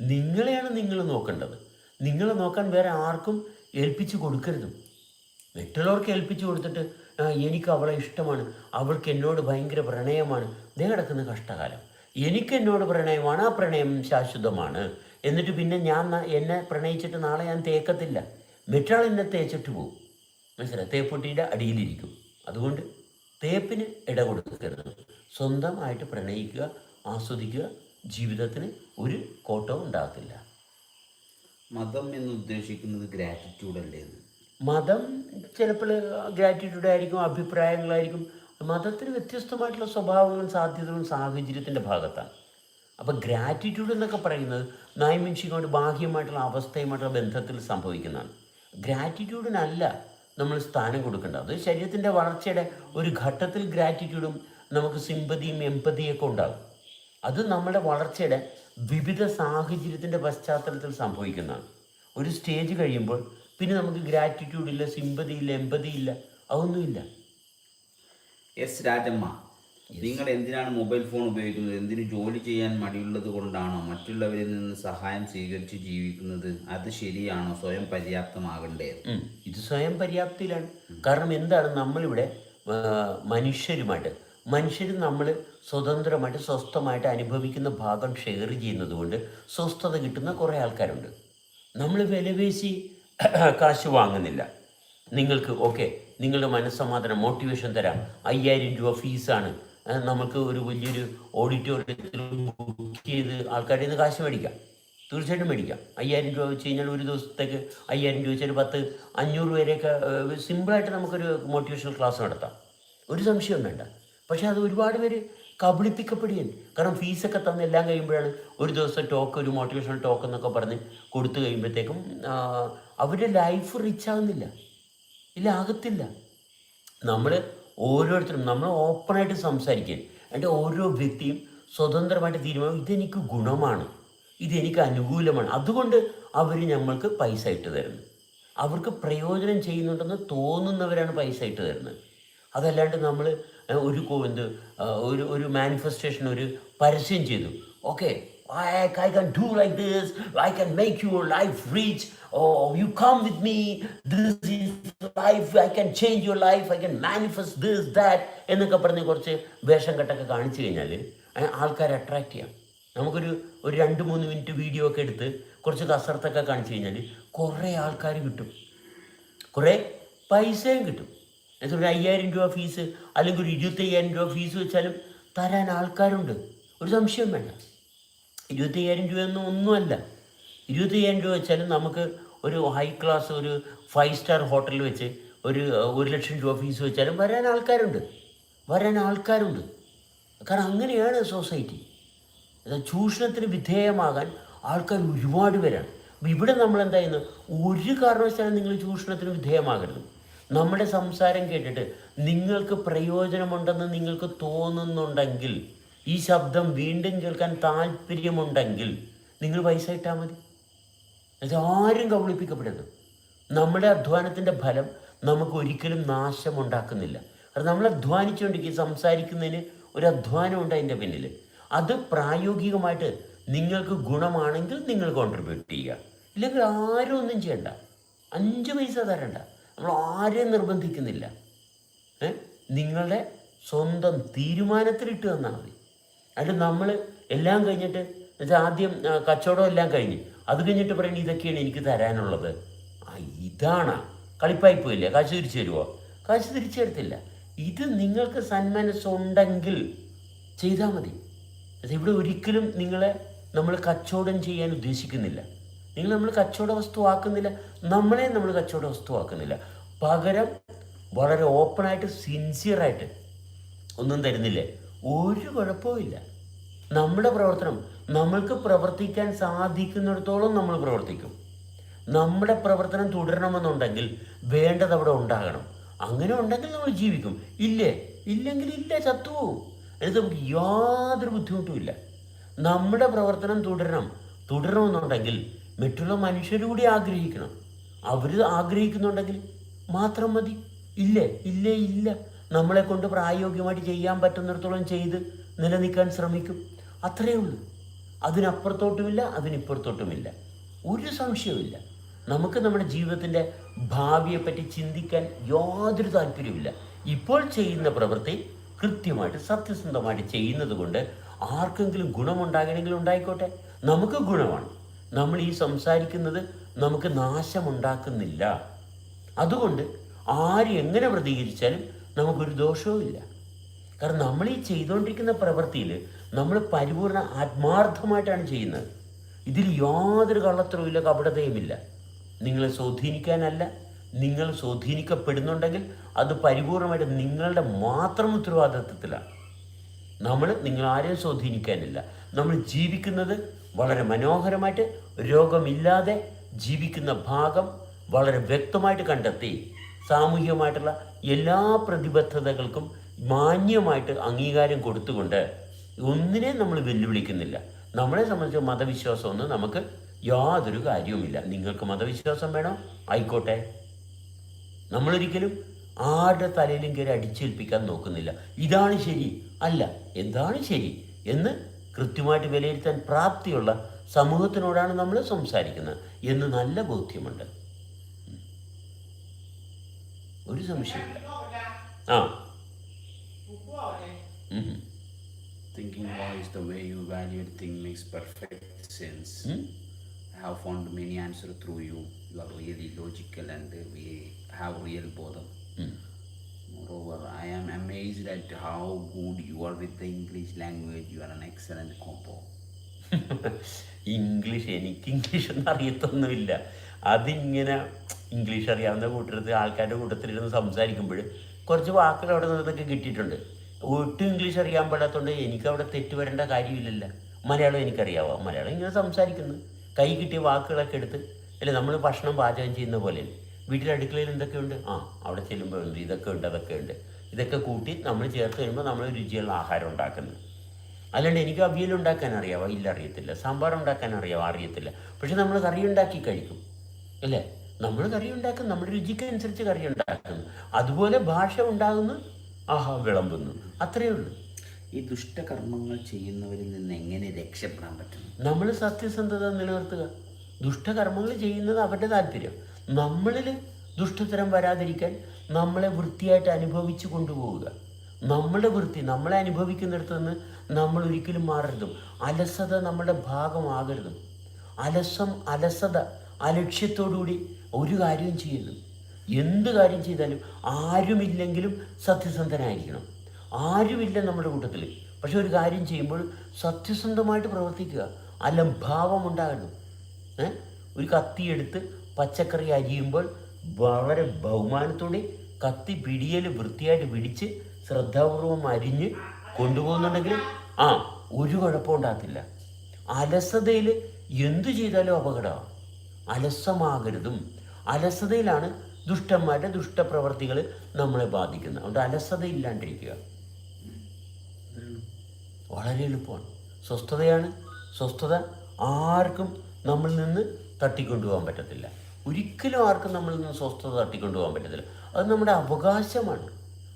നിങ്ങളെയാണ് നിങ്ങൾ നോക്കേണ്ടത്. നിങ്ങളെ നോക്കാൻ വേറെ ആർക്കും ഏൽപ്പിച്ചു കൊടുക്കരുതും. മറ്റുള്ളവർക്ക് ഏൽപ്പിച്ചു കൊടുത്തിട്ട് എനിക്ക് അവളെ ഇഷ്ടമാണ്. അവൾക്ക് എന്നോട് ഭയങ്കര പ്രണയമാണ്. ദേ കിടക്കുന്ന കഷ്ടകാലം. എനിക്ക് എന്നോട് പ്രണയമാണ്. ആ പ്രണയം ശാശ്വതമാണ്. എന്നിട്ട് പിന്നെ ഞാൻ എന്നെ പ്രണയിച്ചിട്ട് നാളെ ഞാൻ തേക്കത്തില്ല. മറ്റൊരാൾ എന്നെ തേച്ചിട്ട് പോകും മനസ്സിലായി? തേപ്പൊട്ടിയുടെ അടിയിലിരിക്കും. അതുകൊണ്ട് തേപ്പിന് ഇട കൊടുക്കരുത്. സ്വന്തമായിട്ട് പ്രണയിക്കുക ആസ്വദിക്കുക ജീവിതത്തിന് ഒരു കോട്ടവും ഉണ്ടാകത്തില്ല. മതം എന്ന് ഉദ്ദേശിക്കുന്നത് ഗ്രാറ്റിറ്റ്യൂഡ് അല്ലേ മതം ചിലപ്പോൾ ഗ്രാറ്റിറ്റ്യൂഡ് ആയിരിക്കും അഭിപ്രായങ്ങളായിരിക്കും. മതത്തിന് വ്യത്യസ്തമായിട്ടുള്ള സ്വഭാവങ്ങളും സാധ്യതകളും സാഹചര്യത്തിന്റെ ഭാഗത്താണ്. അപ്പോൾ ഗ്രാറ്റിറ്റ്യൂഡ് എന്നൊക്കെ പറയുന്നത് നൈമിൻഷികമായിട്ട് ബാഹ്യമായിട്ടുള്ള അവസ്ഥയുമായിട്ടുള്ള ബന്ധത്തിൽ സംഭവിക്കുന്നതാണ്. ഗ്രാറ്റിറ്റ്യൂഡിനല്ല നമ്മൾ സ്ഥാനം കൊടുക്കേണ്ടത്. അത് ശരീരത്തിന്റെ വളർച്ചയുടെ ഒരു ഘട്ടത്തിൽ ഗ്രാറ്റിറ്റ്യൂഡും നമുക്ക് സിമ്പതിയും എമ്പതിയൊക്കെ ഉണ്ടാകും. അത് നമ്മുടെ വളർച്ചയുടെ വിവിധ സാഹചര്യത്തിന്റെ പശ്ചാത്തലത്തിൽ സംഭവിക്കുന്നതാണ്. ഒരു സ്റ്റേജ് കഴിയുമ്പോൾ പിന്നെ നമുക്ക് ഗ്രാറ്റിറ്റ്യൂഡ് ഇല്ല സിമ്പതി ഇല്ല എമ്പതി ഇല്ല അതൊന്നുമില്ല എസ് രാജമ്മ. നിങ്ങൾ എന്തിനാണ് മൊബൈൽ ഫോൺ ഉപയോഗിക്കുന്നത്? എന്തിനു ജോലി ചെയ്യാൻ മടിയുള്ളത് കൊണ്ടാണോ മറ്റുള്ളവരിൽ നിന്ന് സഹായം സ്വീകരിച്ച് ജീവിക്കുന്നത്? അത് ശരിയാണോ? സ്വയം പര്യാപ്തമാകണ്ടേ. ഇത് സ്വയം പര്യാപ്തിയിലാണ്. കാരണം എന്താണ്? നമ്മളിവിടെ മനുഷ്യരുമായിട്ട് മനുഷ്യർ നമ്മൾ സ്വതന്ത്രമായിട്ട് സ്വസ്ഥമായിട്ട് അനുഭവിക്കുന്ന ഭാഗം ഷെയർ ചെയ്യുന്നത് കൊണ്ട് സ്വസ്ഥത കിട്ടുന്ന കുറേ ആൾക്കാരുണ്ട്. നമ്മൾ വിലവേശി കാശ് വാങ്ങുന്നില്ല. നിങ്ങൾക്ക് ഓക്കെ നിങ്ങളുടെ മനസ്സമാധാനം മോട്ടിവേഷൻ തരാം. അയ്യായിരം രൂപ ഫീസാണ്. നമുക്ക് ഒരു വലിയൊരു ഓഡിറ്റോറിയത്തിൽ ബുക്ക് ചെയ്ത് ആൾക്കാരിൽ നിന്ന് കാശ് മേടിക്കാം. തീർച്ചയായിട്ടും മേടിക്കാം. അയ്യായിരം രൂപ വെച്ച് കഴിഞ്ഞാൽ ഒരു ദിവസത്തേക്ക് അയ്യായിരം രൂപ വെച്ചാൽ പത്ത് അഞ്ഞൂറ് പേരെയൊക്കെ സിമ്പിളായിട്ട് നമുക്കൊരു മോട്ടിവേഷണൽ ക്ലാസ് നടത്താം. ഒരു സംശയവും വേണ്ട. പക്ഷേ അത് ഒരുപാട് പേര് കബളിപ്പിക്കപ്പെടുകയാണ്. കാരണം ഫീസൊക്കെ തന്ന് എല്ലാം കഴിയുമ്പോഴാണ് ഒരു ദിവസം ടോക്ക് ഒരു മോട്ടിവേഷണൽ ടോക്ക് എന്നൊക്കെ പറഞ്ഞ് കൊടുത്തു കഴിയുമ്പോഴത്തേക്കും അവരുടെ ലൈഫ് റിച്ച് ആകുന്നില്ല ഇല്ല ആകത്തില്ല. നമ്മൾ ഓരോരുത്തരും നമ്മൾ ഓപ്പണായിട്ട് സംസാരിക്കുക എന്റെ ഓരോ വ്യക്തിയും സ്വതന്ത്രമായിട്ട് തീരുമാനം ഇതെനിക്ക് ഗുണമാണ്. ഇതെനിക്ക് അനുകൂലമാണ്. അതുകൊണ്ട് അവർ നമ്മൾക്ക് പൈസ ഇട്ട് തരുന്നത് അവർക്ക് പ്രയോജനം ചെയ്യുന്നുണ്ടെന്ന് തോന്നുന്നവരാണ് പൈസ ഇട്ട് തരുന്നത്. അതല്ലാണ്ട് നമ്മൾ ഒരു എന്ത് ഒരു ഒരു മാനിഫെസ്റ്റേഷൻ ഒരു പരസ്യം ചെയ്തു. Okay I can do like this I can make your life reach oh you come with me this life I can change your life I can manifest this that. എന്നൊക്കെ പറഞ്ഞ് കുറച്ച് വേഷം കെട്ടൊക്കെ കാണിച്ചു കഴിഞ്ഞാൽ ആൾക്കാരെ അട്രാക്ട് ചെയ്യാം. നമുക്കൊരു ഒരു രണ്ട് മൂന്ന് മിനിറ്റ് വീഡിയോ ഒക്കെ എടുത്ത് കുറച്ച് കസർത്തൊക്കെ കാണിച്ചു കഴിഞ്ഞാൽ കുറേ ആൾക്കാർ കിട്ടും. കുറേ പൈസയും കിട്ടും. എന്നിട്ട് ഒരു അയ്യായിരം രൂപ ഫീസ് അല്ലെങ്കിൽ ഒരു ഇരുപത്തയ്യായിരം രൂപ ഫീസ് വെച്ചാലും തരാൻ ആൾക്കാരുണ്ട്. ഒരു സംശയം വേണ്ട. ഇരുപത്തയ്യായിരം രൂപയൊന്നും ഒന്നുമല്ല. ഇരുപത്തയ്യായിരം രൂപ വെച്ചാലും നമുക്ക് ഒരു ഹൈ ക്ലാസ് ഒരു ഫൈവ് സ്റ്റാർ ഹോട്ടലിൽ വെച്ച് ഒരു ഒരു ലക്ഷം രൂപ ഫീസ് വെച്ചാലും വരാൻ ആൾക്കാരുണ്ട്. വരാൻ ആൾക്കാരുണ്ട്. കാരണം അങ്ങനെയാണ് സൊസൈറ്റി ചൂഷണത്തിന് വിധേയമാകാൻ ആൾക്കാർ ഒരുപാട് പേരാണ്. ഇവിടെ നമ്മൾ എന്താ ചെയ്യുന്നത്? ഒരു കാരണവശാലും നിങ്ങൾ ചൂഷണത്തിന് വിധേയമാകരുത്. നമ്മുടെ സംസാരം കേട്ടിട്ട് നിങ്ങൾക്ക് പ്രയോജനമുണ്ടെന്ന് നിങ്ങൾക്ക് തോന്നുന്നുണ്ടെങ്കിൽ ഈ ശബ്ദം വീണ്ടും കേൾക്കാൻ താല്പര്യമുണ്ടെങ്കിൽ നിങ്ങൾ പൈസ ഇട്ടാൽ മതി. അത് ആരും കബളിപ്പിക്കപ്പെടരുത്. നമ്മുടെ അധ്വാനത്തിന്റെ ഫലം നമുക്ക് ഒരിക്കലും നാശമുണ്ടാക്കുന്നില്ല. കാരണം നമ്മൾ അധ്വാനിച്ചുകൊണ്ടിരിക്കുക സംസാരിക്കുന്നതിന് ഒരു അധ്വാനം ഉണ്ട് അതിന്റെ പിന്നിൽ. അത് പ്രായോഗികമായിട്ട് നിങ്ങൾക്ക് ഗുണമാണെങ്കിൽ നിങ്ങൾ കോൺട്രിബ്യൂട്ട് ചെയ്യുക. ഇല്ലെങ്കിൽ ആരും ഒന്നും ചെയ്യണ്ട. അഞ്ച് പൈസ തരണ്ട. നമ്മൾ ആരെയും നിർബന്ധിക്കുന്നില്ല നിങ്ങളുടെ സ്വന്തം തീരുമാനത്തിലിട്ട് തന്നാൽ മതി. അതിൽ നമ്മൾ എല്ലാം കഴിഞ്ഞിട്ട് എന്നുവെച്ചാൽ ആദ്യം കച്ചവടം എല്ലാം കഴിഞ്ഞ് അത് കഴിഞ്ഞിട്ട് പറയുന്നത് ഇതൊക്കെയാണ് എനിക്ക് തരാനുള്ളത്. ആ ഇതാണ്. കളിപ്പായി പോയില്ലേ? കാശ് തിരിച്ചു തരുമോ കാശ് തിരിച്ചു തരത്തില്ല. ഇത് നിങ്ങൾക്ക് സന്മനസ്സുണ്ടെങ്കിൽ ചെയ്താൽ മതി. ഇവിടെ ഒരിക്കലും നിങ്ങളെ നമ്മൾ കച്ചവടം ചെയ്യാൻ ഉദ്ദേശിക്കുന്നില്ല. നിങ്ങൾ നമ്മൾ കച്ചവട വസ്തു ആക്കുന്നില്ല നമ്മളെ നമ്മൾ കച്ചവട വസ്തു ആക്കുന്നില്ല പകരം വളരെ ഓപ്പണായിട്ട് സിൻസിയറായിട്ട് ഒന്നും തരുന്നില്ലേ. ഒരു കുഴപ്പവുമില്ല നമ്മുടെ പ്രവർത്തനം നമ്മൾക്ക് പ്രവർത്തിക്കാൻ സാധിക്കുന്നിടത്തോളം നമ്മൾ പ്രവർത്തിക്കും. നമ്മുടെ പ്രവർത്തനം തുടരണമെന്നുണ്ടെങ്കിൽ വേണ്ടത് അവിടെ ഉണ്ടാകണം. അങ്ങനെ ഉണ്ടെങ്കിൽ നമ്മൾ ജീവിക്കും. ഇല്ലേ? ഇല്ലെങ്കിൽ ഇല്ല ചത്തുപോകും എന്നിട്ട് നമുക്ക് യാതൊരു ബുദ്ധിമുട്ടുമില്ല നമ്മുടെ പ്രവർത്തനം തുടരണം. തുടരണമെന്നുണ്ടെങ്കിൽ മറ്റുള്ള മനുഷ്യർ കൂടി ആഗ്രഹിക്കണം. അവർ ആഗ്രഹിക്കുന്നുണ്ടെങ്കിൽ മാത്രം മതി. ഇല്ലേ? ഇല്ലേ ഇല്ല. നമ്മളെ കൊണ്ട് പ്രായോഗികമായിട്ട് ചെയ്യാൻ പറ്റുന്നിടത്തോളം ചെയ്ത് നിലനിൽക്കാൻ ശ്രമിക്കും. അത്രയേ ഉള്ളൂ. അതിനപ്പുറത്തോട്ടുമില്ല അതിനിപ്പുറത്തോട്ടുമില്ല. ഒരു സംശയവുമില്ല. നമുക്ക് നമ്മുടെ ജീവിതത്തിന്റെ ഭാവിയെപ്പറ്റി ചിന്തിക്കാൻ യാതൊരു താല്പര്യമില്ല ഇപ്പോൾ ചെയ്യുന്ന പ്രവൃത്തി കൃത്യമായിട്ട് സത്യസന്ധമായിട്ട് ചെയ്യുന്നത് കൊണ്ട് ആർക്കെങ്കിലും ഗുണമുണ്ടാകണമെങ്കിൽ ഉണ്ടായിക്കോട്ടെ. നമുക്ക് ഗുണമാണ്. നമ്മൾ ഈ സംസാരിക്കുന്നത് നമുക്ക് നാശമുണ്ടാക്കുന്നില്ല. അതുകൊണ്ട് ആര് എങ്ങനെ പ്രതികരിച്ചാലും നമുക്കൊരു ദോഷവുമില്ല കാരണം നമ്മൾ ഈ ചെയ്തുകൊണ്ടിരിക്കുന്ന പ്രവൃത്തിയിൽ നമ്മൾ പരിപൂർണ ആത്മാർത്ഥമായിട്ടാണ് ചെയ്യുന്നത്. ഇതിൽ യാതൊരു കള്ളത്തരവുമില്ല കപടതയുമില്ല നിങ്ങളെ സ്വാധീനിക്കാനല്ല. നിങ്ങൾ സ്വാധീനിക്കപ്പെടുന്നുണ്ടെങ്കിൽ അത് പരിപൂർണമായിട്ട് നിങ്ങളുടെ മാത്രം ഉത്തരവാദിത്വത്തിലാണ് നമ്മൾ നിങ്ങൾ ആരെയും സ്വാധീനിക്കാനില്ല. നമ്മൾ ജീവിക്കുന്നത് വളരെ മനോഹരമായിട്ട് രോഗമില്ലാതെ ജീവിക്കുന്ന ഭാഗം വളരെ വ്യക്തമായിട്ട് കണ്ടെത്തി സാമൂഹികമായിട്ടുള്ള എല്ലാ പ്രതിബദ്ധതകൾക്കും മാന്യമായിട്ട് അംഗീകാരം കൊടുത്തുകൊണ്ട് ഒന്നിനെ നമ്മൾ വെല്ലുവിളിക്കുന്നില്ല. നമ്മളെ സംബന്ധിച്ച് മതവിശ്വാസമൊന്നും നമുക്ക് യാതൊരു കാര്യവുമില്ല. നിങ്ങൾക്ക് മതവിശ്വാസം വേണോ? ആയിക്കോട്ടെ. നമ്മളൊരിക്കലും ആരുടെ തലയിലും കയറി അടിച്ചേൽപ്പിക്കാൻ നോക്കുന്നില്ല. ഇതാണ് ശരി. അല്ല എന്താണ് ശരി എന്ന് കൃത്യമായിട്ട് വിലയിരുത്താൻ പ്രാപ്തിയുള്ള സമൂഹത്തിനോടാണ് നമ്മൾ സംസാരിക്കുന്നത് എന്ന് നല്ല ബോധ്യമുണ്ട്. ഒരു സംശയമില്ല ആ. Thinking wise, the way you evaluate things makes perfect sense. Hmm? I have found many answers through you. You are really logical and we have real bodham. Hmm. Moreover, I am amazed at how good you are with the English language. You are an excellent compo. English എനിക്ക് English ഒന്നും അറിയത്തൊന്നുമില്ല അതിങ്ങനെ English അറിയാവുന്ന കൂട്ടത്തിൽ ആൾക്കാരുടെ കൂട്ടത്തിലിരുന്ന് സംസാരിക്കുമ്പോൾ കുറച്ച് വാക്കുകൾ അവിടെ നിന്നൊക്കെ കിട്ടിയിട്ടുണ്ട്. ഒട്ടും ഇംഗ്ലീഷ് അറിയാൻ പാടാത്തതുകൊണ്ട് എനിക്ക് അവിടെ തെറ്റ് വരേണ്ട കാര്യമില്ലല്ലോ. മലയാളം എനിക്കറിയാവോ? മലയാളം ഇങ്ങനെ സംസാരിക്കുന്നു. കൈ കിട്ടിയ വാക്കുകളൊക്കെ എടുത്ത് അല്ലെ നമ്മൾ ഭക്ഷണം പാചകം ചെയ്യുന്ന പോലെ വീട്ടിൽ അടുക്കളയിൽ എന്തൊക്കെയുണ്ട്? ആ അവിടെ ചെല്ലുമ്പോൾ ഉണ്ട്. ഇതൊക്കെ ഉണ്ട് അതൊക്കെ ഉണ്ട്. ഇതൊക്കെ കൂട്ടി നമ്മൾ ചേർത്ത് വരുമ്പോൾ നമ്മൾ രുചിയുള്ള ആഹാരം ഉണ്ടാക്കുന്നു. അല്ലാണ്ട് എനിക്ക് അവിയൽ ഉണ്ടാക്കാൻ അറിയാവോ? ഇല്ല അറിയത്തില്ല. സാമ്പാർ ഉണ്ടാക്കാൻ അറിയാവോ? അറിയത്തില്ല. പക്ഷെ നമ്മൾ കറി ഉണ്ടാക്കി കഴിക്കും. അല്ലേ? നമ്മൾ കറി ഉണ്ടാക്കും നമ്മുടെ രുചിക്ക് അനുസരിച്ച് കറി ഉണ്ടാക്കുന്നു അതുപോലെ ഭാഷ ഉണ്ടാകുന്നു ആഹാ വിളമ്പുന്നു. അത്രയേ ഉള്ളൂ. ഈ ദുഷ്ടകർമ്മങ്ങൾ ചെയ്യുന്നവരിൽ നിന്ന് എങ്ങനെ രക്ഷപ്പെടാൻ പറ്റും? നമ്മൾ സത്യസന്ധത നിലനിർത്തുക. ദുഷ്ടകർമ്മങ്ങൾ ചെയ്യുന്നത് അവരുടെ താല്പര്യം. നമ്മളിൽ ദുഷ്ടത്തരം വരാതിരിക്കാൻ നമ്മളെ വൃത്തിയായിട്ട് അനുഭവിച്ചു കൊണ്ടുപോവുക. നമ്മുടെ വൃത്തി നമ്മളെ അനുഭവിക്കുന്നിടത്ത് നിന്ന് നമ്മൾ ഒരിക്കലും മാറരുതും. അലസത നമ്മുടെ ഭാഗമാകരുതും. അലസം അലസത അലക്ഷ്യത്തോടുകൂടി ഒരു കാര്യവും ചെയ്യരുത് എന്ത് കാര്യം ചെയ്താലും ആരുമില്ലെങ്കിലും സത്യസന്ധനായിരിക്കണം. ആരുമില്ല നമ്മുടെ കൂട്ടത്തിൽ. പക്ഷെ ഒരു കാര്യം ചെയ്യുമ്പോൾ സത്യസന്ധമായിട്ട് പ്രവർത്തിക്കുക. അലംഭാവം ഉണ്ടാകണം. ഏ? ഒരു കത്തിയെടുത്ത് പച്ചക്കറി അരിയുമ്പോൾ വളരെ ബഹുമാനത്തോടെ കത്തി പിടിയൽ വൃത്തിയായിട്ട് പിടിച്ച് ശ്രദ്ധാപൂർവം അരിഞ്ഞ് കൊണ്ടുപോകുന്നുണ്ടെങ്കിൽ ആ ഒരു കുഴപ്പം ഉണ്ടാകത്തില്ല. അലസതയിൽ എന്തു ചെയ്താലും അപകടമാണ്. അലസമാകരുതും. അലസതയിലാണ് ദുഷ്ടന്മാരുടെ ദുഷ്ടപ്രവർത്തികൾ നമ്മളെ ബാധിക്കുന്നത്. അതുകൊണ്ട് അലസത ഇല്ലാണ്ടിരിക്കുക വളരെ എളുപ്പമാണ്. സ്വസ്ഥതയാണ്. സ്വസ്ഥത ആർക്കും നമ്മളിൽ നിന്ന് തട്ടിക്കൊണ്ടുപോകാൻ പറ്റത്തില്ല. ഒരിക്കലും ആർക്കും നമ്മളിൽ നിന്ന് സ്വസ്ഥത തട്ടിക്കൊണ്ടുപോകാൻ പറ്റത്തില്ല. അത് നമ്മുടെ അവകാശമാണ്.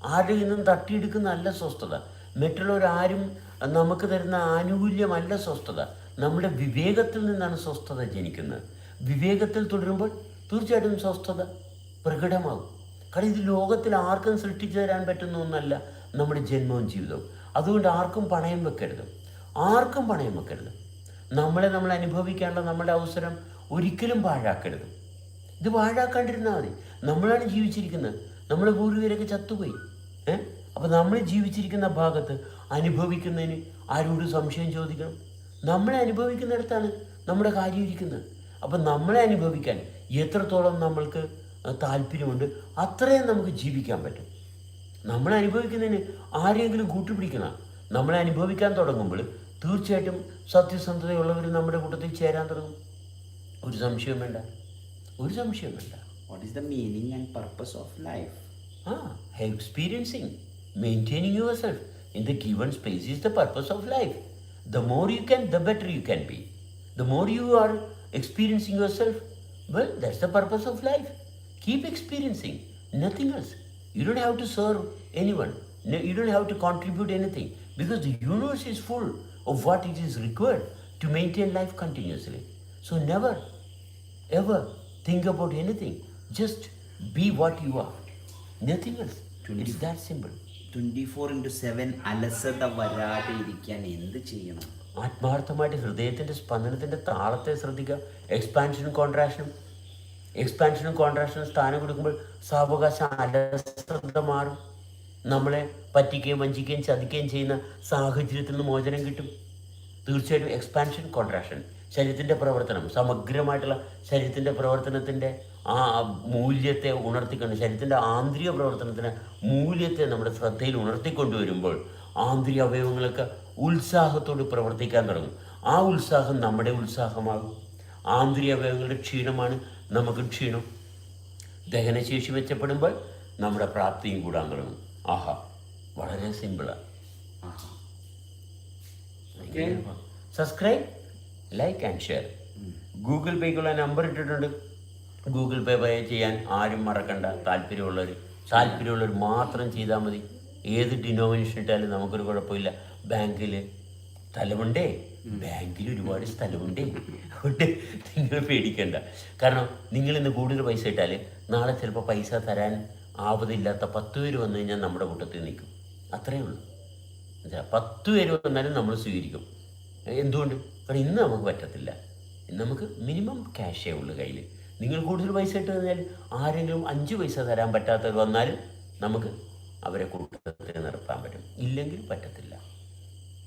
ആരുടെ നിന്നും തട്ടിയെടുക്കുന്നതല്ല സ്വസ്ഥത. മറ്റുള്ളവരാരും നമുക്ക് തരുന്ന ആനുകൂല്യമല്ല സ്വസ്ഥത. നമ്മുടെ വിവേകത്തിൽ നിന്നാണ് സ്വസ്ഥത ജനിക്കുന്നത്. വിവേകത്തിൽ തുടരുമ്പോൾ തീർച്ചയായിട്ടും സ്വസ്ഥത പ്രകടമാകും. കാരണം ഇത് ലോകത്തിൽ ആർക്കും സൃഷ്ടിച്ചു തരാൻ പറ്റുന്ന ഒന്നല്ല നമ്മുടെ ജന്മവും ജീവിതവും. അതുകൊണ്ട് ആർക്കും പണയം വെക്കരുത്. ആർക്കും പണയം വെക്കരുത്. നമ്മളെ നമ്മൾ അനുഭവിക്കാനുള്ള നമ്മുടെ അവസരം ഒരിക്കലും പാഴാക്കരുത്. ഇത് പാഴാക്കാണ്ടിരുന്നാൽ മതി. നമ്മളാണ് ജീവിച്ചിരിക്കുന്നത്. നമ്മുടെ പൂർവികരൊക്കെ ചത്തുപോയി. ഏ? അപ്പോൾ നമ്മൾ ജീവിച്ചിരിക്കുന്ന ഭാഗത്ത് അനുഭവിക്കുന്നതിന് ആരോട് സംശയം ചോദിക്കണം? നമ്മളെ അനുഭവിക്കുന്നിടത്താണ് നമ്മുടെ കാര്യം ഇരിക്കുന്നത്. അപ്പം നമ്മളെ അനുഭവിക്കാൻ എത്രത്തോളം നമ്മൾക്ക് താല്പര്യമുണ്ട് അത്രയും നമുക്ക് ജീവിക്കാൻ പറ്റും നമ്മളെ അനുഭവിക്കുന്നതിന് ആരെങ്കിലും കൂട്ടുപിടിക്കണം നമ്മൾ അനുഭവിക്കാൻ തുടങ്ങുമ്പോൾ തീർച്ചയായിട്ടും സത്യസന്ധതയുള്ളവർ നമ്മുടെ കൂട്ടത്തിൽ ചേരാൻ തുടങ്ങും ഒരു സംശയവും വേണ്ട ഒരു സംശയവും വേണ്ട What is the meaning and purpose of life? Ah, experiencing, maintaining yourself in the given space is the purpose of life. The more you can, the better you can be. The more you are experiencing yourself, well, that's the purpose of life. Keep experiencing, nothing else. You don't have to serve anyone, no, you don't have to contribute anything because the universe is full of what it is required to maintain life continuously. So never, ever think about anything. Just be what you are. Nothing else. It's that simple. Twenty four into seven അലസത വരാതെ ഇരിക്കാൻ എന്ത് ചെയ്യണം ആത്മാർത്ഥമായിട്ട് ഹൃദയത്തിന്റെ സ്പന്ദനത്തിന്റെ താളത്തെ ശ്രദ്ധിക്കുക. എക്സ്പാൻഷനും കോൺട്രാക്ഷനും എക്സ്പാൻഷനും കോൺട്രാക്ഷനും സ്ഥാനം കൊടുക്കുമ്പോൾ സാവകാശം അലശ്രദ്ധ മാറും. നമ്മളെ പറ്റിക്കുകയും വഞ്ചിക്കുകയും ചതിക്കുകയും ചെയ്യുന്ന സാഹചര്യത്തിൽ നിന്ന് മോചനം കിട്ടും. തീർച്ചയായിട്ടും എക്സ്പാൻഷൻ കോൺട്രാക്ഷൻ ശരീരത്തിന്റെ പ്രവർത്തനം സമഗ്രമായിട്ടുള്ള ശരീരത്തിന്റെ പ്രവർത്തനത്തിന്റെ ആ മൂല്യത്തെ ഉണർത്തിക്കൊണ്ട് ശരീരത്തിന്റെ ആന്തരിക പ്രവർത്തനത്തിന് മൂല്യത്തെ നമ്മുടെ ശ്രദ്ധയിൽ ഉണർത്തിക്കൊണ്ടുവരുമ്പോൾ ആന്തരിക അവയവങ്ങളൊക്കെ ഉത്സാഹത്തോട് പ്രവർത്തിക്കാൻ തുടങ്ങും. ആ ഉത്സാഹം നമ്മുടെ ഉത്സാഹമാകും. ആന്തരിക അവയവങ്ങളുടെ ക്ഷീണമാണ് നമുക്ക് ക്ഷീണം. ദഹനശേഷി മെച്ചപ്പെടുമ്പോൾ നമ്മുടെ പ്രാപ്തിയും കൂടാൻ തുടങ്ങും. ആഹാ വളരെ സിമ്പിളാണ് subscribe like and share. Google പേക്കുള്ള number ഇട്ടിട്ടുണ്ട്. ഗൂഗിൾ പേ പേ ചെയ്യാൻ ആരും മറക്കണ്ട. താല്പര്യമുള്ളവർ താല്പര്യമുള്ളവർ മാത്രം ചെയ്താൽ മതി. ഏത് ഡിനോമിനേഷൻ ഇട്ടാലും നമുക്കൊരു കുഴപ്പമില്ല. ബാങ്കിൽ സ്ഥലമുണ്ടേ? ബാങ്കിൽ ഒരുപാട് സ്ഥലമുണ്ടേ? അതുകൊണ്ട് നിങ്ങൾ പേടിക്കണ്ട. കാരണം നിങ്ങൾ ഇന്ന് കൂടുതൽ പൈസ ഇട്ടാൽ നാളെ ചിലപ്പോൾ പൈസ തരാൻ ആവതില്ലാത്ത പത്ത് പേര് വന്നു കഴിഞ്ഞാൽ നമ്മുടെ കൂട്ടത്തിൽ നിൽക്കും. അത്രയേ ഉള്ളൂ. എന്നുവെച്ചാൽ പത്ത് പേര് വന്നാലും നമ്മൾ സ്വീകരിക്കും. എന്തുകൊണ്ട്? കാരണം ഇന്ന് നമുക്ക് പറ്റത്തില്ല. ഇന്ന് നമുക്ക് മിനിമം ക്യാഷേ ഉള്ളൂ കയ്യിൽ നിങ്ങൾ കൂടുതൽ പൈസ ഇട്ട് കഴിഞ്ഞാൽ ആരെങ്കിലും അഞ്ച് പൈസ തരാൻ പറ്റാത്തവർ വന്നാലും നമുക്ക് അവരെ കൂട്ടത്തിൽ നിർത്താൻ പറ്റും. ഇല്ലെങ്കിൽ പറ്റത്തില്ല.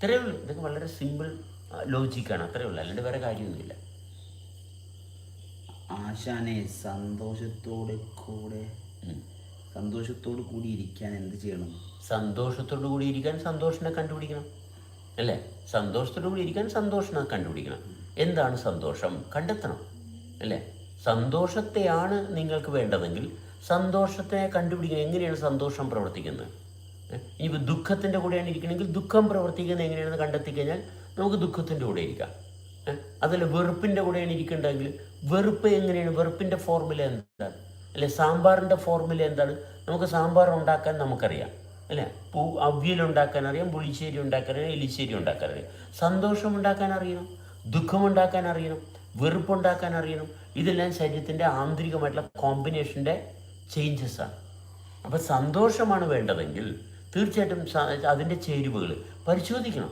ഇത്രയേ ഉള്ളൂ. ഇതൊക്കെ വളരെ സിമ്പിൾ ലോജിക്കാണ്. അത്രയേ ഉള്ളൂ. അല്ലാണ്ട് വേറെ കാര്യമൊന്നുമില്ല. ആശാനെ സന്തോഷത്തോടെ കൂടെ. സന്തോഷത്തോട് കൂടി ഇരിക്കാൻ എന്ത് ചെയ്യണം? സന്തോഷത്തോടു കൂടി ഇരിക്കാൻ സന്തോഷനെ കണ്ടുപിടിക്കണം. അല്ലേ? സന്തോഷത്തോടു കൂടി ഇരിക്കാൻ സന്തോഷനെ കണ്ടുപിടിക്കണം. എന്താണ് സന്തോഷം? കണ്ടെത്തണം. അല്ലേ? സന്തോഷത്തെയാണ് നിങ്ങൾക്ക് വേണ്ടതെങ്കിൽ സന്തോഷത്തെ കണ്ടുപിടിക്കുക എങ്ങനെയാണ് സന്തോഷം പ്രവർത്തിക്കുന്നത്? ഇനിയിപ്പോൾ ദുഃഖത്തിന്റെ കൂടെയാണ് ഇരിക്കണമെങ്കിൽ ദുഃഖം പ്രവർത്തിക്കുന്നത് എങ്ങനെയാണെന്ന് കണ്ടെത്തി കഴിഞ്ഞാൽ നമുക്ക് ദുഃഖത്തിന്റെ കൂടെ ഇരിക്കാം? അതല്ല വെറുപ്പിന്റെ കൂടെയാണ് ഇരിക്കേണ്ടതെങ്കിൽ വെറുപ്പ് എങ്ങനെയാണ്? വെറുപ്പിന്റെ ഫോർമുല എന്താണ്? അല്ലെ സാമ്പാറിന്റെ ഫോർമുല എന്താണ്? നമുക്ക് സാമ്പാർ ഉണ്ടാക്കാൻ നമുക്കറിയാം. അല്ലേ പൂ അവിയൽ ഉണ്ടാക്കാൻ അറിയാം പുളിശ്ശേരി ഉണ്ടാക്കാൻ അറിയാം എലിശ്ശേരി ഉണ്ടാക്കാൻ അറിയാം. സന്തോഷം ഉണ്ടാക്കാൻ അറിയണം ദുഃഖം ഉണ്ടാക്കാൻ അറിയണം വെറുപ്പുണ്ടാക്കാൻ അറിയണം. ഇതെല്ലാം ശരീരത്തിന്റെ ആന്തരികമായിട്ടുള്ള കോമ്പിനേഷന്റെ ചേഞ്ചസ് ആണ്. അപ്പോൾ സന്തോഷമാണ് വേണ്ടതെങ്കിൽ തീർച്ചയായിട്ടും അതിന്റെ ചേരുവകൾ പരിശോധിക്കണം.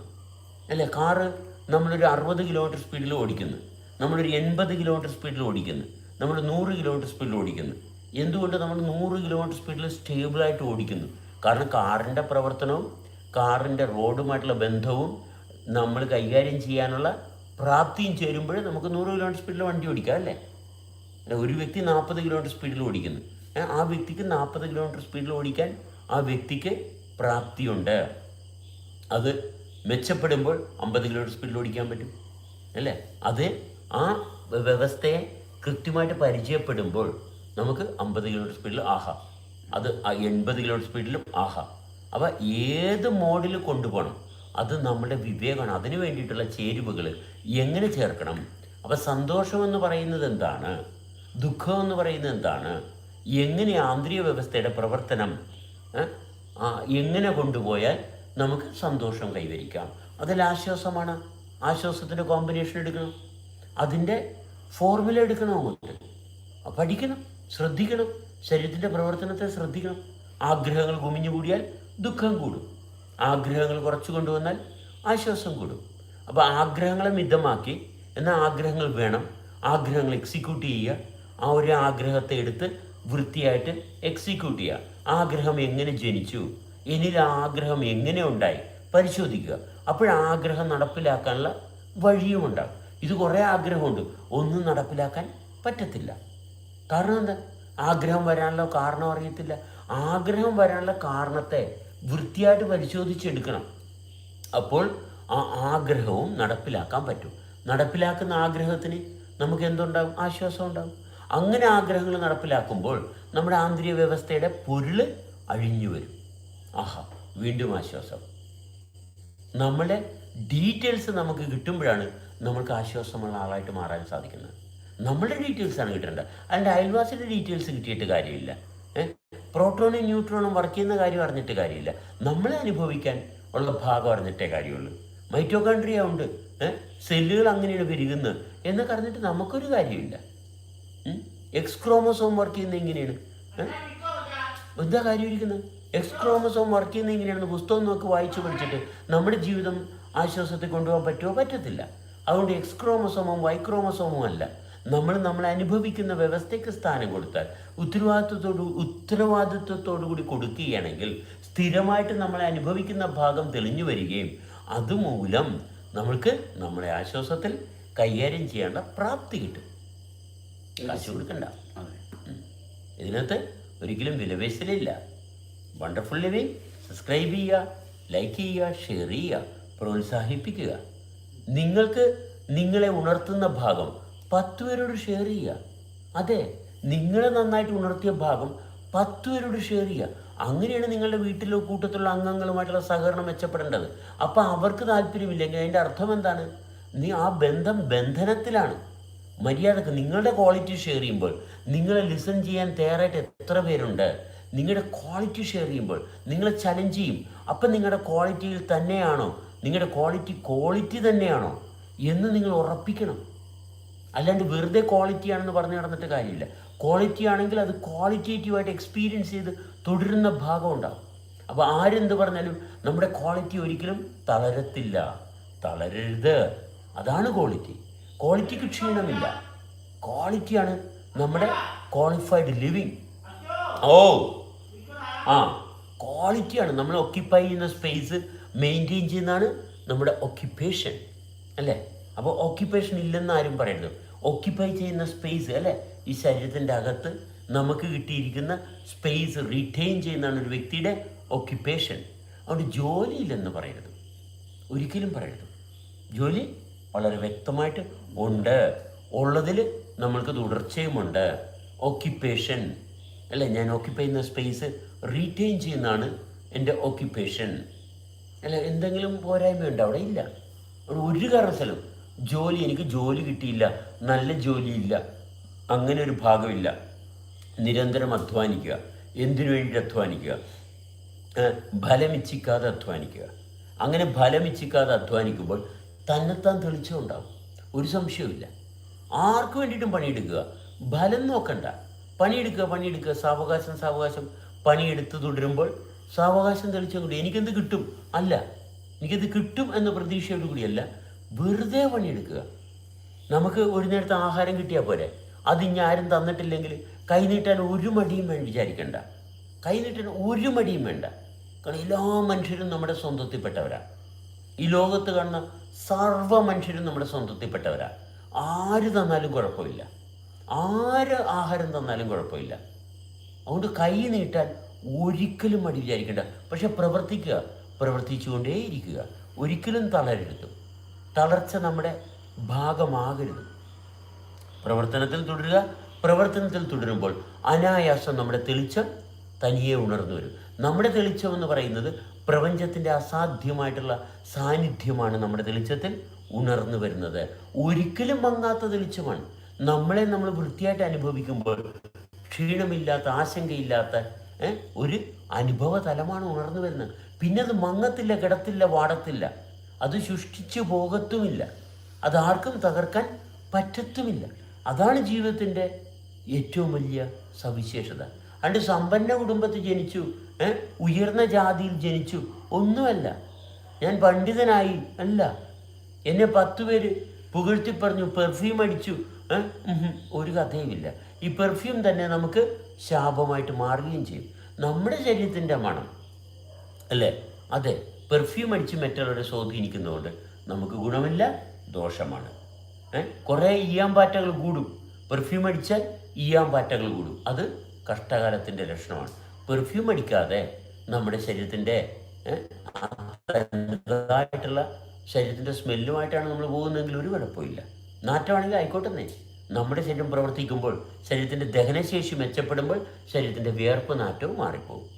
അല്ലേ? കാറ് നമ്മളൊരു അറുപത് കിലോമീറ്റർ സ്പീഡിൽ ഓടിക്കുന്നു. നമ്മളൊരു എൺപത് കിലോമീറ്റർ സ്പീഡിൽ ഓടിക്കുന്നു. നമ്മൾ നൂറ് കിലോമീറ്റർ സ്പീഡിൽ ഓടിക്കുന്നു. എന്തുകൊണ്ട് നമ്മൾ നൂറ് കിലോമീറ്റർ സ്പീഡിൽ സ്റ്റേബിളായിട്ട് ഓടിക്കുന്നു? കാരണം കാറിന്റെ പ്രവർത്തനവും കാറിന്റെ റോഡുമായിട്ടുള്ള ബന്ധവും നമ്മൾ കൈകാര്യം ചെയ്യാനുള്ള പ്രാപ്തിയും ചേരുമ്പോഴേ നമുക്ക് നൂറ് കിലോമീറ്റർ സ്പീഡിൽ വണ്ടി ഓടിക്കാം അല്ല, ഒരു വ്യക്തി നാൽപ്പത് കിലോമീറ്റർ സ്പീഡിൽ ഓടിക്കുന്നു. ആ വ്യക്തിക്ക് നാൽപ്പത് കിലോമീറ്റർ സ്പീഡിൽ ഓടിക്കാൻ ആ വ്യക്തിക്ക് പ്രാപ്തിയുണ്ട്. അത് മെച്ചപ്പെടുമ്പോൾ അമ്പത് കിലോമീറ്റർ സ്പീഡിൽ ഓടിക്കാൻ പറ്റും അല്ലേ? അത് ആ വ്യവസ്ഥയെ കൃത്യമായിട്ട് പരിചയപ്പെടുമ്പോൾ നമുക്ക് അമ്പത് കിലോമീറ്റർ സ്പീഡിൽ ആഹാ. അത് എൺപത് കിലോമീറ്റർ സ്പീഡിലും ആഹാ. അപ്പോൾ ഏത് മോഡിൽ കൊണ്ടുപോകണം? അത് നമ്മുടെ വിവേകമാണ്. അതിന് വേണ്ടിയിട്ടുള്ള ചേരുവകൾ എങ്ങനെ ചേർക്കണം? അപ്പോൾ സന്തോഷം എന്ന് പറയുന്നത് എന്താണ്? ദുഃഖം എന്ന് പറയുന്നത് എന്താണ്? എങ്ങനെ ആന്തരിക വ്യവസ്ഥയുടെ പ്രവർത്തനം എങ്ങനെ കൊണ്ടുപോയാൽ നമുക്ക് സന്തോഷം കൈവരിക്കാം? അതിൽ ആശ്വാസമാണ്. ആശ്വാസത്തിന്റെ കോമ്പിനേഷൻ എടുക്കണം. അതിന്റെ ഫോർമുല എടുക്കണം അങ്ങോട്ട്. പഠിക്കണം ശ്രദ്ധിക്കണം ശരീരത്തിന്റെ പ്രവർത്തനത്തെ ശ്രദ്ധിക്കണം. ആഗ്രഹങ്ങൾ കുമിഞ്ഞു കൂടിയാൽ ദുഃഖം കൂടും. ആഗ്രഹങ്ങൾ കുറച്ച് കൊണ്ടുവന്നാൽ ആശ്വാസം കൂടും. അപ്പോൾ ആഗ്രഹങ്ങളെ മിതമാക്കി എന്നാൽ ആഗ്രഹങ്ങൾ വേണം. ആഗ്രഹങ്ങൾ എക്സിക്യൂട്ട് ചെയ്യുക. ആ ഒരു ആഗ്രഹത്തെ എടുത്ത് വൃത്തിയായിട്ട് എക്സിക്യൂട്ട് ചെയ്യുക. ആഗ്രഹം എങ്ങനെ ജനിച്ചു? എന്നിൽ ആഗ്രഹം എങ്ങനെ ഉണ്ടായി? പരിശോധിക്കുക. അപ്പോഴാഗ്രഹം നടപ്പിലാക്കാനുള്ള വഴിയും ഉണ്ടാകും. ഇത് കുറേ ആഗ്രഹമുണ്ട്. ഒന്നും നടപ്പിലാക്കാൻ പറ്റത്തില്ല. കാരണം എന്താ? ആഗ്രഹം വരാനുള്ള കാരണം അറിയത്തില്ല. ആഗ്രഹം വരാനുള്ള കാരണത്തെ വൃത്തിയായിട്ട് പരിശോധിച്ചെടുക്കണം. അപ്പോൾ ആ ആഗ്രഹവും നടപ്പിലാക്കാൻ പറ്റും. നടപ്പിലാക്കുന്ന ആഗ്രഹത്തിന് നമുക്ക് എന്തുണ്ടാകും? ആശ്വാസം ഉണ്ടാകും അങ്ങനെ ആഗ്രഹങ്ങൾ നടപ്പിലാക്കുമ്പോൾ നമ്മുടെ ആന്തരിക വ്യവസ്ഥയുടെ പൊരുൾ അഴിഞ്ഞു വരും. ആഹാ വീണ്ടും ആശ്വാസം. നമ്മളെ ഡീറ്റെയിൽസ് നമുക്ക് കിട്ടുമ്പോഴാണ് നമ്മൾക്ക് ആശ്വാസമുള്ള ആളായിട്ട് മാറാൻ സാധിക്കുന്നത്. നമ്മളുടെ ഡീറ്റെയിൽസാണ് കിട്ടേണ്ടത്. അതിന്റെ അയൽവാസിയുടെ ഡീറ്റെയിൽസ് കിട്ടിയിട്ട് കാര്യമില്ല. പ്രോട്ടോണും ന്യൂട്രോണും വർക്ക് ചെയ്യുന്ന കാര്യം അറിഞ്ഞിട്ട് കാര്യമില്ല. നമ്മളെ അനുഭവിക്കാൻ ഉള്ള ഭാഗം അറിഞ്ഞിട്ടേ കാര്യമുള്ളൂ. മൈറ്റോകോൺട്രിയ ഉണ്ട്. സെല്ലുകൾ അങ്ങനെയാണ് പെരുകുന്നത് എന്നൊക്കെ അറിഞ്ഞിട്ട് നമുക്കൊരു കാര്യമില്ല. എക്സ് ക്രോമസോം വർക്ക് ചെയ്യുന്നത് എങ്ങനെയാണ്? എന്താ കാര്യം ഇരിക്കുന്നത് എക്സ് ക്രോമസോം വർക്ക് ചെയ്യുന്നത് എങ്ങനെയാണെന്ന് പുസ്തകം നോക്കി വായിച്ചു പഠിച്ചിട്ട് നമ്മുടെ ജീവിതം ആശ്വാസത്തിൽ കൊണ്ടുപോകാൻ പറ്റുമോ? പറ്റത്തില്ല. അതുകൊണ്ട് എക്സ് ക്രോമസോമും വൈ ക്രോമസോമും അല്ല. നമ്മൾ നമ്മൾ അനുഭവിക്കുന്ന വ്യവസ്ഥയ്ക്ക് സ്ഥാനം കൊടുത്താൽ ഉത്തരവാദിത്വത്തോട് ഉത്തരവാദിത്വത്തോടു കൂടി കൊടുക്കുകയാണെങ്കിൽ സ്ഥിരമായിട്ട് നമ്മൾ അനുഭവിക്കുന്ന ഭാഗം തെളിഞ്ഞു വരികയും അതുമൂലം നമ്മൾക്ക് നമ്മളെ ആശ്വാസത്തിൽ കൈകാര്യം ചെയ്യേണ്ട പ്രാപ്തി കിട്ടും. കാശ് കൊടുക്കണ്ട. അതെ. ഇതിനകത്ത് ഒരിക്കലും വിലപേശലില്ല. വണ്ടർഫുൾ ലിവിങ് സബ്സ്ക്രൈബ് ചെയ്യുക ലൈക്ക് ചെയ്യുക ഷെയർ ചെയ്യുക പ്രോത്സാഹിപ്പിക്കുക. നിങ്ങൾക്ക് നിങ്ങളെ ഉണർത്തുന്ന ഭാഗം പത്ത് പേരോട് ഷെയർ ചെയ്യുക. അതെ നിങ്ങളെ നന്നായിട്ട് ഉണർത്തിയ ഭാഗം പത്ത് പേരോട് ഷെയർ ചെയ്യുക. അങ്ങനെയാണ് നിങ്ങളുടെ വീട്ടിലോ കൂട്ടത്തിലുള്ള അംഗങ്ങളുമായിട്ടുള്ള സഹകരണം മെച്ചപ്പെടേണ്ടത്. അപ്പോൾ അവർക്ക് താല്പര്യമില്ലെങ്കിൽ അതിന്റെ അർത്ഥം എന്താണ്? നീ ആ ബന്ധം ബന്ധനത്തിലാണ്. മര്യാദയ്ക്ക് നിങ്ങളുടെ ക്വാളിറ്റി ഷെയർ ചെയ്യുമ്പോൾ നിങ്ങളെ ലിസൺ ചെയ്യാൻ തയ്യാറായിട്ട് എത്ര പേരുണ്ട്? നിങ്ങളുടെ ക്വാളിറ്റി ഷെയർ ചെയ്യുമ്പോൾ നിങ്ങളെ ചലഞ്ച് ചെയ്യും. അപ്പം നിങ്ങളുടെ ക്വാളിറ്റിയിൽ തന്നെയാണോ? നിങ്ങളുടെ ക്വാളിറ്റി ക്വാളിറ്റി തന്നെയാണോ? എന്ന് നിങ്ങൾ ഉറപ്പിക്കണം. അല്ലാണ്ട് വെറുതെ ക്വാളിറ്റി ആണെന്ന് പറഞ്ഞു നടന്നിട്ട് കാര്യമില്ല. ക്വാളിറ്റി ആണെങ്കിൽ അത് ക്വാളിറ്റേറ്റീവായിട്ട് എക്സ്പീരിയൻസ് ചെയ്ത് തുടരുന്ന ഭാഗം ഉണ്ടാകും അപ്പോൾ ആരെന്ത് പറഞ്ഞാലും നമ്മുടെ ക്വാളിറ്റി ഒരിക്കലും തളരത്തില്ല. തളരരുത്. അതാണ് ക്വാളിറ്റി ക്വാളിറ്റിക്ക് ക്ഷീണമില്ല. ക്വാളിറ്റിയാണ് നമ്മുടെ ക്വാളിഫൈഡ് ലിവിങ് ഓ. ആ ക്വാളിറ്റിയാണ് നമ്മൾ ഒക്യുപ്പൈ ചെയ്യുന്ന സ്പേസ് മെയിന്റെയിൻ ചെയ്യുന്നതാണ് നമ്മുടെ ഒക്യുപ്പേഷൻ അല്ലേ? അപ്പോൾ ഓക്യുപ്പേഷൻ ഇല്ലെന്ന് ആരും പറയരുത്. ഓക്യുപ്പൈ ചെയ്യുന്ന സ്പേസ് അല്ലേ? ഈ ശരീരത്തിന്റെ അകത്ത് നമുക്ക് കിട്ടിയിരിക്കുന്ന സ്പേസ് റീറ്റെയിൻ ചെയ്യുന്നതാണ് ഒരു വ്യക്തിയുടെ ഓക്യുപ്പേഷൻ അതുകൊണ്ട് ജോലിയില്ലെന്ന് പറയരുത്. ഒരിക്കലും പറയരുത്. ജോലി വളരെ വ്യക്തമായിട്ട് ഉണ്ട്. ഉള്ളതിൽ നമ്മൾക്ക് തുടർച്ചയുമുണ്ട് ഓക്യുപ്പേഷൻ അല്ലേ? ഞാൻ ഓക്യുപ്പൈ ചെയ്യുന്ന സ്പേസ് റീറ്റെയിൻ ചെയ്യുന്നതാണ് എന്റെ ഓക്യുപ്പേഷൻ അല്ല? എന്തെങ്കിലും പോരായ്മയുണ്ട് അവിടെ ഇല്ല. ഒരു കാരണവശാലും ജോലി എനിക്ക് ജോലി കിട്ടിയില്ല. നല്ല ജോലിയില്ല. അങ്ങനെ ഒരു ഭാഗമില്ല. നിരന്തരം അധ്വാനിക്കുക. എന്തിനു വേണ്ടിയിട്ട് അധ്വാനിക്കുക? ഫലമിച്ഛിക്കാതെ അധ്വാനിക്കുക. അങ്ങനെ ഫലമിച്ഛിക്കാതെ അധ്വാനിക്കുമ്പോൾ തന്നെത്താൻ തെളിച്ചുണ്ടാവും ഒരു സംശയവുമില്ല. ആർക്ക് വേണ്ടിയിട്ടും പണിയെടുക്കുക? ഫലം നോക്കണ്ട. പണിയെടുക്കുക പണിയെടുക്കുക. സാവകാശം സാവകാശം. പണിയെടുത്ത് തുടരുമ്പോൾ സാവകാശം തെളിച്ചം കൂടി എനിക്കെന്ത് കിട്ടും? അല്ല. എനിക്കത് കിട്ടും എന്ന പ്രതീക്ഷയോട് കൂടിയല്ല. വെറുതെ പണിയെടുക്കുക. നമുക്ക് ഒരു നേരത്തെ ആഹാരം കിട്ടിയാൽ പോരെ? അത് ഇനി ആരും തന്നിട്ടില്ലെങ്കിൽ കൈനീട്ടാൻ ഒരു മടിയും വേണ്ട വിചാരിക്കണ്ട. കൈ നീട്ടാൻ ഒരു മടിയും വേണ്ട. കാരണം എല്ലാ മനുഷ്യരും നമ്മുടെ സ്വന്തത്തിൽപ്പെട്ടവരാണ് ഈ ലോകത്ത് കാണുന്ന സർവ മനുഷ്യരും നമ്മുടെ സ്വന്തത്തിൽപ്പെട്ടവരാണ്. ആര് തന്നാലും കുഴപ്പമില്ല. ആര് ആഹാരം തന്നാലും കുഴപ്പമില്ല. അതുകൊണ്ട് കൈ നീട്ടാൻ ഒരിക്കലും മടി വിചാരിക്കേണ്ട. പക്ഷെ പ്രവർത്തിക്കുക പ്രവർത്തിച്ചുകൊണ്ടേയിരിക്കുക. ഒരിക്കലും തളരരുത്. തളർച്ച നമ്മുടെ ഭാഗമാകരുത്. പ്രവർത്തനത്തിൽ തുടരുക പ്രവർത്തനത്തിൽ തുടരുമ്പോൾ അനായാസം നമ്മുടെ തെളിച്ചം തനിയെ ഉണർന്നു വരും. നമ്മുടെ തെളിച്ചം എന്ന് പറയുന്നത് പ്രപഞ്ചത്തിന്റെ അസാധ്യമായിട്ടുള്ള സാന്നിധ്യമാണ് നമ്മുടെ തെളിച്ചത്തിൽ ഉണർന്നു വരുന്നത്. ഒരിക്കലും മങ്ങാത്ത തെളിച്ചമാണ്. നമ്മളെ നമ്മൾ വൃത്തിയായിട്ട് അനുഭവിക്കുമ്പോൾ ക്ഷീണമില്ലാത്ത ആശങ്കയില്ലാത്ത ഒരു അനുഭവ തലമാണ് ഉണർന്നു വരുന്നത്. പിന്നെ അത് മങ്ങത്തില്ല കിടത്തില്ല വാടത്തില്ല. അത് സൃഷ്ടിച്ചു പോകത്തുമില്ല. അതാർക്കും തകർക്കാൻ പറ്റത്തുമില്ല. അതാണ് ജീവിതത്തിന്റെ ഏറ്റവും വലിയ സവിശേഷത. അണ്ട് സമ്പന്ന കുടുംബത്തിൽ ജനിച്ചു. ഉയർന്ന ജാതിയിൽ ജനിച്ചു. ഒന്നുമല്ല. ഞാൻ പണ്ഡിതനായി. അല്ല. എന്നെ പത്ത് പേര് പുകഴ്ത്തി പറഞ്ഞു പെർഫ്യൂം അടിച്ചു. ഒരു കഥയുമില്ല. ഈ പെർഫ്യൂം തന്നെ നമുക്ക് ശാപമായിട്ട് മാറുകയും ചെയ്യും. നമ്മുടെ ശരീരത്തിന്റെ മണം. അല്ലേ? അതെ. പെർഫ്യൂം അടിച്ച് മറ്റുള്ളവരെ സ്വാധീനിക്കുന്നതുകൊണ്ട് നമുക്ക് ഗുണമില്ല ദോഷമാണ്. കുറേ ഈയാമ്പാറ്റകൾ കൂടും. പെർഫ്യൂം അടിച്ചാൽ ഈയാമ്പാറ്റകൾ കൂടും. അത് കഷ്ടകാലത്തിന്റെ ലക്ഷണമാണ്. പെർഫ്യൂം അടിക്കാതെ നമ്മുടെ ശരീരത്തിന്റെ ആയിട്ടുള്ള ശരീരത്തിന്റെ സ്മെല്ലുമായിട്ടാണ് നമ്മൾ പോകുന്നതെങ്കിൽ ഒരു കുഴപ്പമില്ല നാറ്റമാണെങ്കിൽ ആയിക്കോട്ടെന്നേ. നമ്മുടെ ശരീരം പ്രവർത്തിക്കുമ്പോൾ ശരീരത്തിന്റെ ദഹനശേഷി മെച്ചപ്പെടുമ്പോൾ ശരീരത്തിന്റെ വിയർപ്പ് നാറ്റവും മാറിപ്പോകും.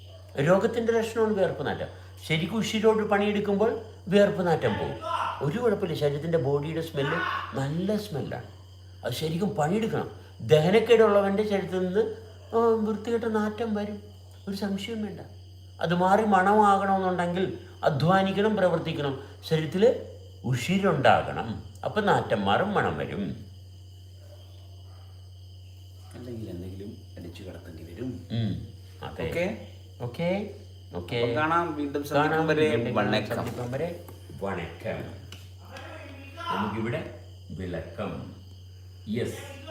രോഗത്തിന്റെ ലക്ഷണമാണ് വിയർപ്പ് നാറ്റം. ശരിക്കും ഉഷിരോട് പണിയെടുക്കുമ്പോൾ വിയർപ്പ് നാറ്റം പോകും. ഒരു കുഴപ്പമില്ല. ശരീരത്തിന്റെ ബോഡിയുടെ സ്മെല്ല് നല്ല സ്മെല്ലാണ്. അത് ശരിക്കും പണിയെടുക്കണം. ദഹനക്കേടുള്ളവന്റെ ശരീരത്തിൽ നിന്ന് വൃത്തികെട്ട നാറ്റം വരും. ഒരു സംശയവും വേണ്ട അത് മാറി മണമാകണമെന്നുണ്ടെങ്കിൽ അധ്വാനിക്കണം പ്രവർത്തിക്കണം. ശരീരത്തിൽ ഉഷിരുണ്ടാകണം. അപ്പം നാറ്റന്മാറും മണം വരും. അല്ലെങ്കിൽ എന്തെങ്കിലും അടിച്ചു കിടക്കേണ്ടി വരും. അതെ. ഓക്കെ? ഓക്കെ. കാണാം വീണ്ടും കാണാം വരെ. വണക്കം. വരെ. വണക്കം. നമുക്കിവിടെ വിളക്കം. യെസ്.